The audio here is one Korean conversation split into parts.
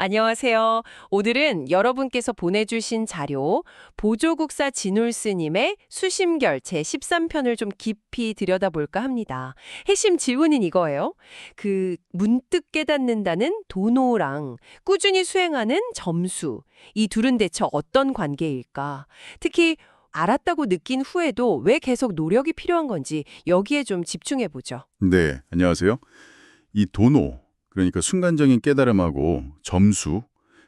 안녕하세요. 오늘은 여러분께서 보내주신 자료, 보조국사 진울스님의 수심결 제13편을 좀 깊이 들여다볼까 합니다. 핵심 질문은 이거예요. 그 문득 깨닫는다는 도노랑 꾸준히 수행하는 점수, 이 둘은 대체 어떤 관계일까? 특히 알았다고 느낀 후에도 왜 계속 노력이 필요한 건지 여기에 좀 집중해보죠. 네, 안녕하세요. 이 도노, 그러니까 순간적인 깨달음하고 점수,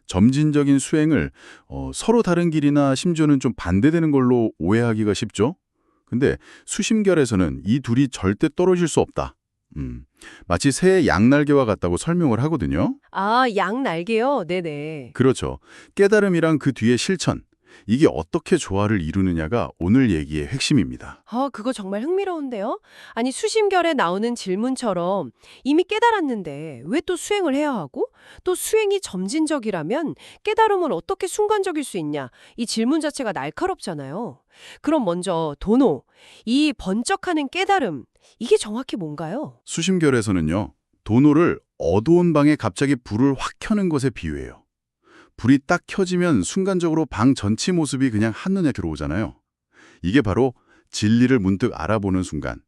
점진적인 수행을 어, 서로 다른 길이나 심지어는 좀 반대되는 걸로 오해하기가 쉽죠? 근데 수심결에서는 이 둘이 절대 떨어질 수 없다. 음, 마치 새의 양날개와 같다고 설명을 하거든요. 아, 양 날개요? 네네. 그렇죠. 깨달음이랑 그 뒤의 실천, 이게 어떻게 조화를 이루느냐가 오늘 얘기의 핵심입니다. 아, 그거 정말 흥미로운데요? 아니, 수심결에 나오는 질문처럼 이미 깨달았는데 왜 또 수행을 해야 하고 또 수행이 점진적이라면 깨달음은 어떻게 순간적일 수 있냐? 이 질문 자체가 날카롭잖아요. 그럼 먼저 도노, 이 번쩍하는 깨달음, 이게 정확히 뭔가요? 수심결에서는요, 도노를 어두운 방에 갑자기 불을 확 켜는 것에 비유해요. 불이 딱 켜지면 순간적으로 방 전체 모습이 그냥 한눈에 들어오잖아요. 이게 바로 진리를 문득 알아보는 순간.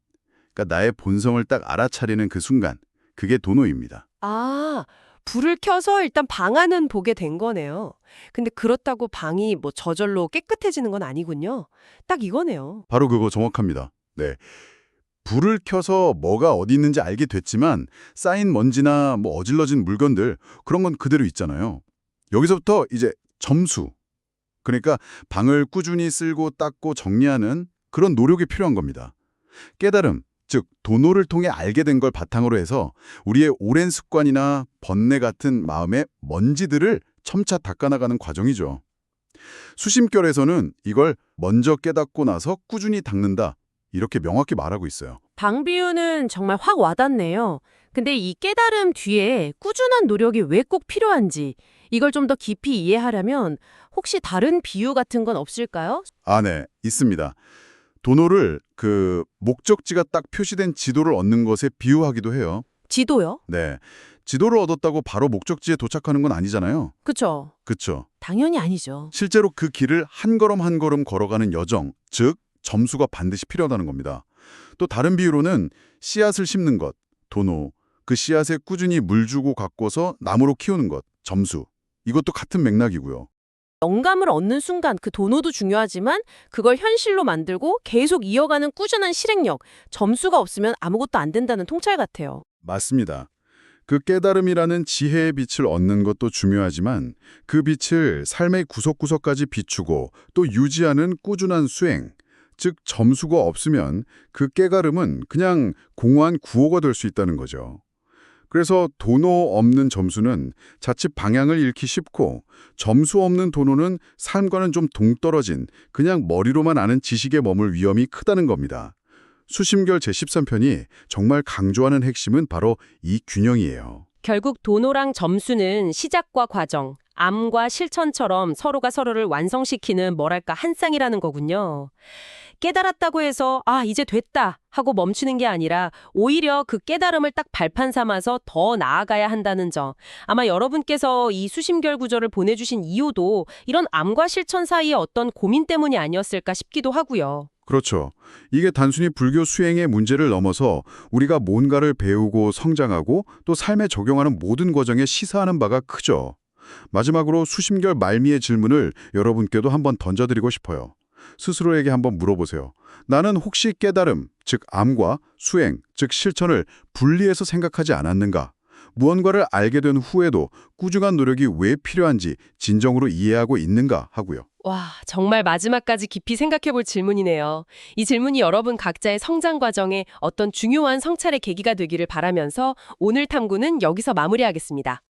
그러니까 나의 본성을 딱 알아차리는 그 순간. 그게 도노입니다. 아, 불을 켜서 일단 방 안은 보게 된 거네요. 근데 그렇다고 방이 뭐 저절로 깨끗해지는 건 아니군요. 딱 이거네요. 바로 그거 정확합니다. 네. 불을 켜서 뭐가 어디 있는지 알게 됐지만 쌓인 먼지나 뭐 어질러진 물건들 그런 건 그대로 있잖아요. 여기서부터 이제 점수. 그러니까 방을 꾸준히 쓸고 닦고 정리하는 그런 노력이 필요한 겁니다. 깨달음, 즉 도노를 통해 알게 된 걸 바탕으로 해서 우리의 오랜 습관이나 번뇌 같은 마음의 먼지들을 점차 닦아나가는 과정이죠. 수심결에서는 이걸 먼저 깨닫고 나서 꾸준히 닦는다. 이렇게 명확히 말하고 있어요. 방 비유는 정말 확 와닿네요. 근데 이 깨달음 뒤에 꾸준한 노력이 왜 꼭 필요한지 이걸 좀 더 깊이 이해하려면 혹시 다른 비유 같은 건 없을까요? 아, 네. 있습니다. 도노를 그 목적지가 딱 표시된 지도를 얻는 것에 비유하기도 해요. 지도요? 네. 지도를 얻었다고 바로 목적지에 도착하는 건 아니잖아요. 그쵸. 그쵸? 당연히 아니죠. 실제로 그 길을 한 걸음 한 걸음 걸어가는 여정, 즉 점수가 반드시 필요하다는 겁니다. 또 다른 비유로는 씨앗을 심는 것, 도노, 그 씨앗에 꾸준히 물 주고 가꿔서 나무로 키우는 것, 점수. 이것도 같은 맥락이고요. 영감을 얻는 순간 그 도노도 중요하지만 그걸 현실로 만들고 계속 이어가는 꾸준한 실행력, 점수가 없으면 아무것도 안 된다는 통찰 같아요. 맞습니다. 그 깨달음이라는 지혜의 빛을 얻는 것도 중요하지만 그 빛을 삶의 구석구석까지 비추고 또 유지하는 꾸준한 수행, 즉 점수가 없으면 그 깨달음은 그냥 공허한 구호가 될 수 있다는 거죠. 그래서 도노 없는 점수는 자칫 방향을 잃기 쉽고 점수 없는 도노는 삶과는 좀 동떨어진 그냥 머리로만 아는 지식에 머물 위험이 크다는 겁니다. 수심결 제13편이 정말 강조하는 핵심은 바로 이 균형이에요. 결국 도노랑 점수는 시작과 과정, 암과 실천처럼 서로가 서로를 완성시키는 뭐랄까 한 쌍이라는 거군요. 깨달았다고 해서 아 이제 됐다 하고 멈추는 게 아니라 오히려 그 깨달음을 딱 발판 삼아서 더 나아가야 한다는 점. 아마 여러분께서 이 수심결 구절을 보내주신 이유도 이런 암과 실천 사이의 어떤 고민 때문이 아니었을까 싶기도 하고요. 그렇죠. 이게 단순히 불교 수행의 문제를 넘어서 우리가 뭔가를 배우고 성장하고 또 삶에 적용하는 모든 과정에 시사하는 바가 크죠. 마지막으로 수심결 말미의 질문을 여러분께도 한번 던져드리고 싶어요. 스스로에게 한번 물어보세요. 나는 혹시 깨달음, 즉 암과 수행, 즉 실천을 분리해서 생각하지 않았는가? 무언가를 알게 된 후에도 꾸준한 노력이 왜 필요한지 진정으로 이해하고 있는가 하고요. 와, 정말 마지막까지 깊이 생각해 볼 질문이네요. 이 질문이 여러분 각자의 성장 과정에 어떤 중요한 성찰의 계기가 되기를 바라면서 오늘 탐구는 여기서 마무리하겠습니다.